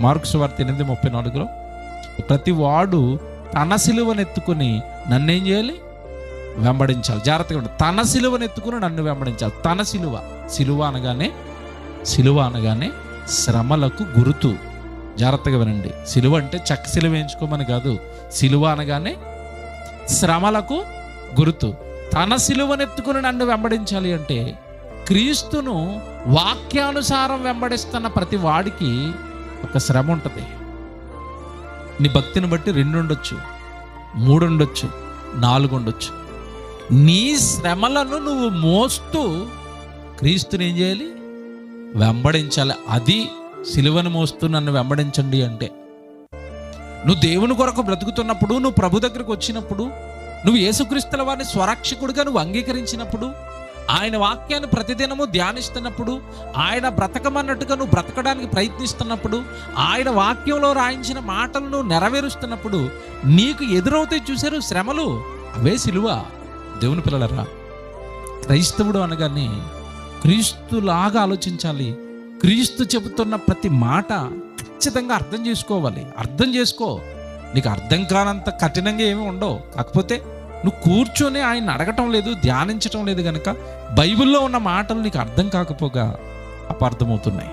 Marks వార్త ఎనిమిది ముప్పై నాలుగులో ప్రతి వాడు తన సిలువనెత్తుకుని నన్నేం చేయాలి? వెంబడించాలి. జాగ్రత్తగా ఉండు. తన సిలువనెత్తుకుని నన్ను వెంబడించాలి. తన సిలువ. సిలువ అనగానే సిలువ అనగానే శ్రమలకు గురుతు. జాగ్రత్తగా వినండి. సిలువ అంటే చక్క సిలువ వేయించుకోమని కాదు. సిలువ అనగానే శ్రమలకు గుర్తు. తన సిలువనెత్తుకుని నన్ను వెంబడించాలి అంటే క్రీస్తును వాక్యానుసారం వెంబడిస్తున్న ప్రతి వాడికి ఒక శ్రమ ఉంటుంది. నీ భక్తిని బట్టి రెండు ఉండొచ్చు మూడు ఉండొచ్చు నాలుగు ఉండొచ్చు నీ శ్రమలను నువ్వు మోస్తూ క్రీస్తుని ఏం చేయాలి? వెంబడించాలి. అది సిలువను మోస్తూ నన్ను వెంబడించండి అంటే. నువ్వు దేవుని కొరకు బ్రతుకుతున్నప్పుడు నువ్వు ప్రభు దగ్గరకు వచ్చినప్పుడు నువ్వు యేసుక్రీస్తుల వారిని స్వరక్షకుడిగా నువ్వు అంగీకరించినప్పుడు ఆయన వాక్యాన్ని ప్రతిదినము ధ్యానిస్తున్నప్పుడు ఆయన బ్రతకమన్నట్టుగా నువ్వు బ్రతకడానికి ప్రయత్నిస్తున్నప్పుడు ఆయన వాక్యంలో రాయించిన మాటలను నెరవేరుస్తున్నప్పుడు నీకు ఎదురవుతాయి చూశారు శ్రమలు అవే సిలువ. దేవుని పిల్లలరా క్రైస్తవుడు అనగానే క్రీస్తులాగా ఆలోచించాలి. క్రీస్తు చెబుతున్న ప్రతి మాట ఖచ్చితంగా అర్థం చేసుకోవాలి. అర్థం చేసుకో. నీకు అర్థం కానంత కఠినంగా ఏమీ ఉండవు. కాకపోతే నువ్వు కూర్చొని ఆయన అడగటం లేదు ధ్యానించటం లేదు కనుక బైబిల్లో ఉన్న మాటలు నీకు అర్థం కాకపోగా అపార్థమవుతున్నాయి.